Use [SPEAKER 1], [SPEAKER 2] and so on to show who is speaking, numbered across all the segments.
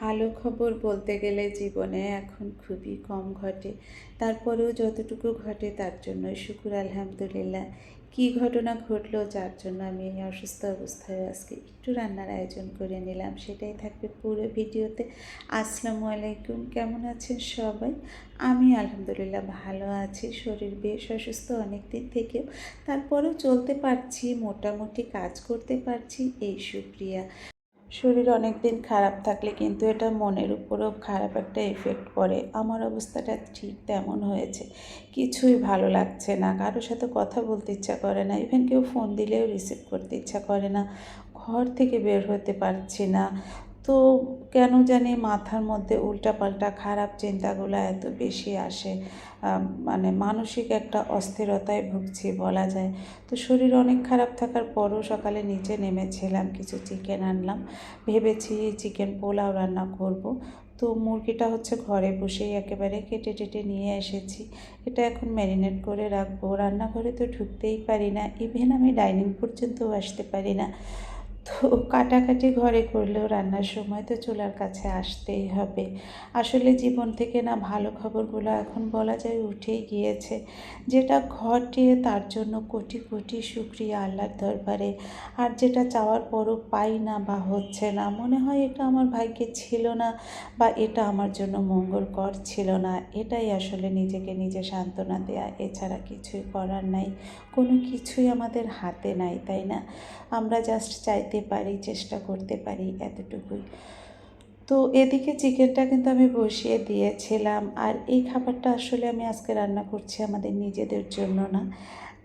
[SPEAKER 1] ভালো খবর বলতে গেলে জীবনে এখন খুবই কম ঘটে। তারপরেও যতটুকু ঘটে তার জন্য শুকুর, আলহামদুলিল্লাহ। কী ঘটনা ঘটলো যার জন্য আমি এই অসুস্থ অবস্থায় আজকে একটু রান্নার আয়োজন করে নিলাম, সেটাই থাকবে পুরো ভিডিওতে। আসসালামু আলাইকুম, কেমন আছেন সবাই? আমি আলহামদুলিল্লাহ ভালো আছি, শরীর বেশ অসুস্থ অনেক দিন থেকেও। তারপরেও চলতে পারছি, মোটামুটি কাজ করতে পারছি, এই সুপ্রিয়া। শরীর অনেক দিন খারাপ থাকলে কিন্তু এটা মনের উপরও খারাপ একটা এফেক্ট পড়ে। আমার অবস্থাটা ঠিক তেমন হয়েছে। কিছুই ভালো লাগছে না। কারোর সাথে কথা বলতে ইচ্ছা করে না। ইভেন কেউ ফোন দিলেও রিসিভ করতে ইচ্ছা করে না। ঘর থেকে বের হতে পারছি না। তো কেন জানি মাথার মধ্যে উল্টাপাল্টা খারাপ চিন্তাগুলো এত বেশি আসে মানে মানসিক একটা অস্থিরতায় ভুগছি বলা যায়। তো শরীর অনেক খারাপ থাকার পরও সকালে নিচে নেমেছিলাম, কিছু চিকেন আনলাম। ভেবেছি চিকেন পোলাও রান্না করব। তো মুরগিটা হচ্ছে ঘরে বসেই একেবারে কেটে টেটে নিয়ে এসেছি। এটা এখন ম্যারিনেট করে রাখব। রান্নাঘরে তো ঢুকতেই পারি না, ইভেন আমি ডাইনিং পর্যন্তও আসতে পারি না। তো কাটাকাটি ঘরে করলেও রান্নার সময় তো চুলার কাছে আসতেই হবে। আসলে জীবন থেকে না ভালো খবরগুলো এখন বলা যায় উঠেই গিয়েছে। যেটা ঘটে তার জন্য কোটি কোটি শুক্রিয়া আল্লাহর দরবারে। আর যেটা চাওয়ার পরও পাই না বা হচ্ছে না। মনে হয় এটা আমার ভাগ্যে ছিল না বা এটা আমার জন্য মঙ্গলকর ছিল না। এটাই আসলে নিজেকে নিজে সান্ত্বনা দেয়া। এছাড়া কিছুই করার নাই। কোনো কিছুই আমাদের হাতে নাই, তাই না? আমরা জাস্ট চাইতে পারি, চেষ্টা করতে পারি এতটুকুই। তো এদিকে চিকেনটা কিন্তু আমি বসিয়ে দিয়েছিলাম। আর এই খাবারটা আসলে আমি আজকে রান্না করছি আমাদের নিজেদের জন্য না।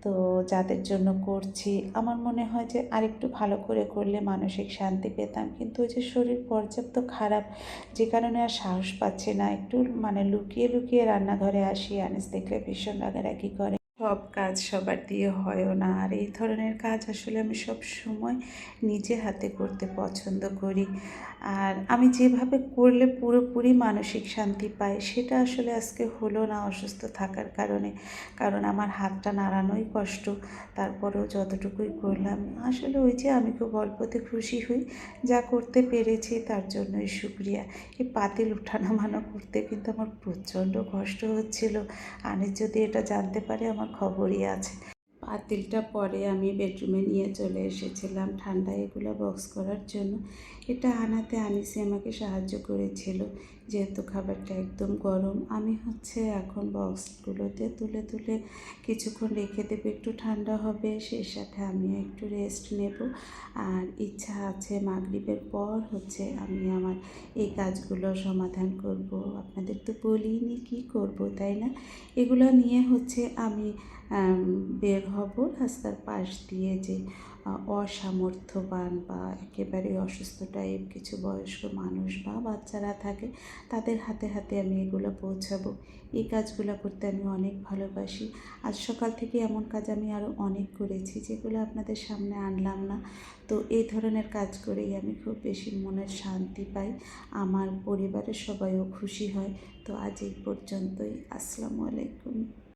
[SPEAKER 1] তো যাদের জন্য করছি, আমার মনে হয় যে আরেকটু ভালো করে করলে মানসিক শান্তি পেতাম। কিন্তু ওই যে শরীর পর্যাপ্ত খারাপ, যে কারণে আর সাহস পাচ্ছে না। একটু মানে লুকিয়ে লুকিয়ে রান্নাঘরে আসি, আনিস দেখলে ভীষণ রাগারাগি করে। সব কাজ সবার দিয়ে হয়ও না। আর এই ধরনের কাজ আসলে আমি সব সময় নিজে হাতে করতে পছন্দ করি। আর আমি যেভাবে করলে পুরোপুরি মানসিক শান্তি পাই, সেটা আসলে আজকে হলো না অসুস্থ থাকার কারণে। কারণ আমার হাতটা নাড়ানোই কষ্ট, তারপরেও যতটুকুই করলাম, আসলে ওই যে আমি খুব অল্পতে খুশি হই, যা করতে পেরেছি তার জন্যই সুক্রিয়া এই পাতিল উঠানামানো করতে কিন্তু আমার প্রচণ্ড কষ্ট হচ্ছিল। আনিস যদি এটা জানতে পারে, আমার খবরই আছে। পাতিলটা পরে আমি বেডরুমে নিয়ে চলে এসেছিলাম। ঠান্ডা এগুলো বক্স করার জন্য। এটা আনাতে আনিসি আমাকে সাহায্য করেছিল। যেহেতু খাবারটা একদম গরম, আমি হচ্ছে এখন বক্সগুলোতে তুলে তুলে কিছুক্ষণ রেখে দেবো। একটু ঠান্ডা হবে, সেই সাথে আমি একটু রেস্ট নেব। আর ইচ্ছা আছে মাগরীবের পর হচ্ছে আমি আমার এই কাজগুলো সমাধান করব। আপনাদের তো বলিনি কি করব, তাই না? এগুলো নিয়ে হচ্ছে আমি বের হব রাস্তার পাশ দিয়ে যে অসামর্থ্যবান বা একেবারে অসুস্থ টাইপ কিছু বয়স্ক মানুষ বা বাচ্চারা থাকে, তাদের হাতে হাতে আমি এগুলো পৌঁছাবো। এই কাজগুলো করতে আমি অনেক ভালোবাসি। আজ সকাল থেকে এমন কাজ আমি আরও অনেক করেছি যেগুলো আপনাদের সামনে আনলাম না। তো এই ধরনের কাজ করেই আমি খুব বেশি মনের শান্তি পাই, আমার পরিবারের সবাইও খুশি হয়। তো আজ এই পর্যন্তই। আসসালামু আলাইকুম।